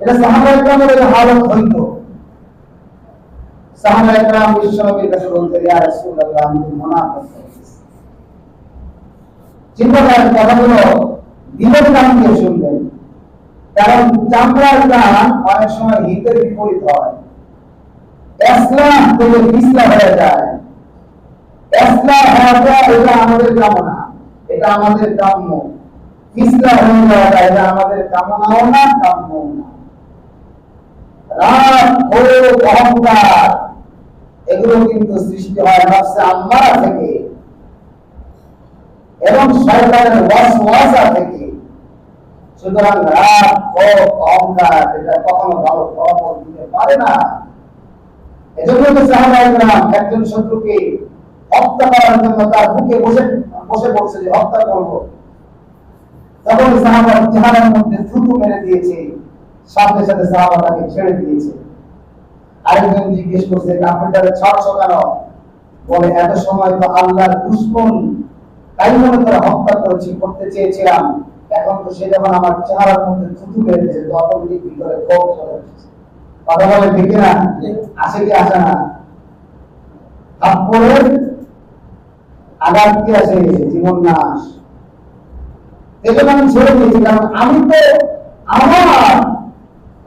এটা হালত কাছে বলতে, ইয়া রাসূলুল্লাহ, আমি চিন্তা করেন, কথাগুলো দিলের দিয়ে শুনবেন। কারণ চামড়ার অনেক সময় হিতের বিপরীত হয়। থেকে হয়ে যায়। যায় এটা আমাদের কামনা, এটা আমাদের কাম্য। ইসলাম হয়ে এটা আমাদের কামনাও না না। এগুলো কিন্তু সৃষ্টি হয় থেকে এবং থেকে। সুতরাং রাগ ক্ষোভ অহংকার এটা কখনো ভালো ফলাফল দিতে পারে না। এজন্য তো একজন শত্রুকে হত্যা করার জন্য তার বুকে বসে বসে পড়ছে যে হত্যা করব। তখন সাহাবা চেহারার মধ্যে থুতু মেরে দিয়েছে। সাথে সাথে সাহাবা তাকে ছেড়ে দিয়েছে। আরেকজন জিজ্ঞেস করছে কাপড়টারে ছাড়ছো কেন? বলে, এত সময় তো আল্লাহর দুশ্মন, তাই মনে করে হত্যা করেছি, করতে চেয়েছিলাম। এখন তো সে যখন আমার চেহারার মধ্যে থুতু দিয়েছে তো অটোমেটিক ভিতরে ক্ষোভ চলে কথা বলে ঠিক না আসে কি আসে না? থাপ্পড়ের আঘাত কি আছে জীবন নাশ। এজন্য আমি ছেড়ে দিয়েছি, কারণ আমি তো আমার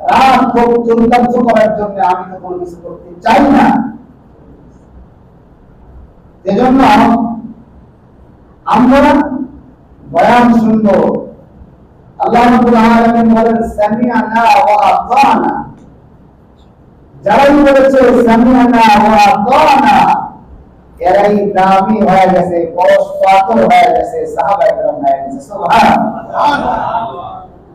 রাগ ক্ষোভ চরিতার্থ করার জন্য আমি তো কোনো কিছু করতে চাই না এজন্য আমরা বয়ান শুনব আল্লাহ রাব্বুল আলামিন বলেন সামিআনা ওয়া আতানা যারাই বলেছে সামিআনা ওয়া আতানা এরাই দামি হয়ে গেছে পরস্পর হয়ে গেছে সাহাবা একরাম হয়ে গেছে সুবহানাল্লাহ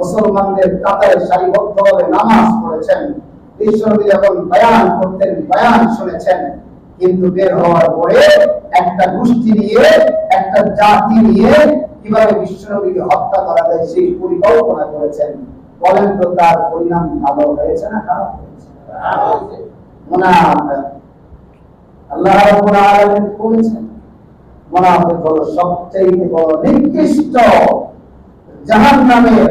মুসলমানদের কাতারে সারিবদ্ধভাবে নামাজ পড়েছেন। বিশ্বনবী যখন বয়ান করতেন, বয়ান শুনেছেন, কিন্তু বের হওয়ার পরে একটা গোষ্ঠী নিয়ে, একটা জাতি নিয়ে কীভাবে বিশ্বনবীকে হত্যা করা যায় সেই পরিকল্পনা করেছেন। বলেন তো, তার পরিণাম ভালো হয়েছে না খারাপ হয়েছে? আল্লাহ রাব্বুল আলামিন বলেছেন, মুনাফিক হলো সবচেয়ে বড় নিকৃষ্ট জাহান্নামের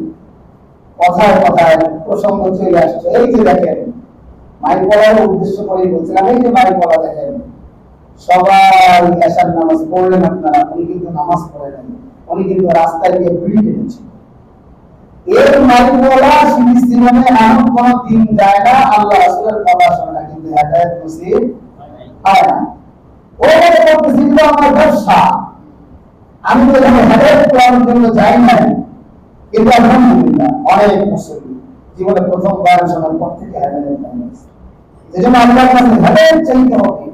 কথায় কথায় প্রসঙ্গ চলে আসছে। এই যে দেখেন মাইক বলার উদ্দেশ্য করে বলছিলাম, এই যে মাইক বলা দেখেন, সবাই নামাজ পড়লেন আপনারা, উনি কিন্তু নামাজ উনি কিন্তু রাস্তায় গিয়ে বিড়ি টেনেছেন এর মাইক বলা এমন কোন দিন যায় না, আল্লাহ কথা শোনে কিন্তু হেদায়েত নসিব হয় না। ও আমার ব্যবসা, আমি তো এখানে পাওয়ার জন্য যাই নাই আলহামদুলিল্লাহ, অনেক মুসলিম জীবনে প্রথম বয়ান শোনার পর থেকে আল্লাহর কাছে চাইতে হবে।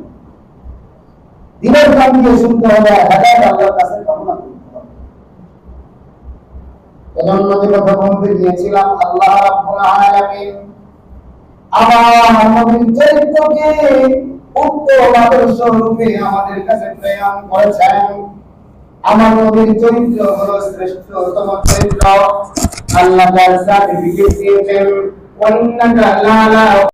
দিনের দিয়ে শুনতে হবে আল্লাহর কাছে কামনা করতে হবে। এজন্য যে কথা বলতে গিয়েছিলাম, আল্লাহ রাব্বুল আলামিন আমার নবীর চরিত্রকে উত্তম আদর্শ রূপে আমাদের কাছে প্রেরণ করেছেন। আমার নবীর চরিত্র হলো শ্রেষ্ঠতম চরিত্র আল্লাহ তার সার্টিফিকেট দিয়েছেন। ওয়ান্নাকা লালা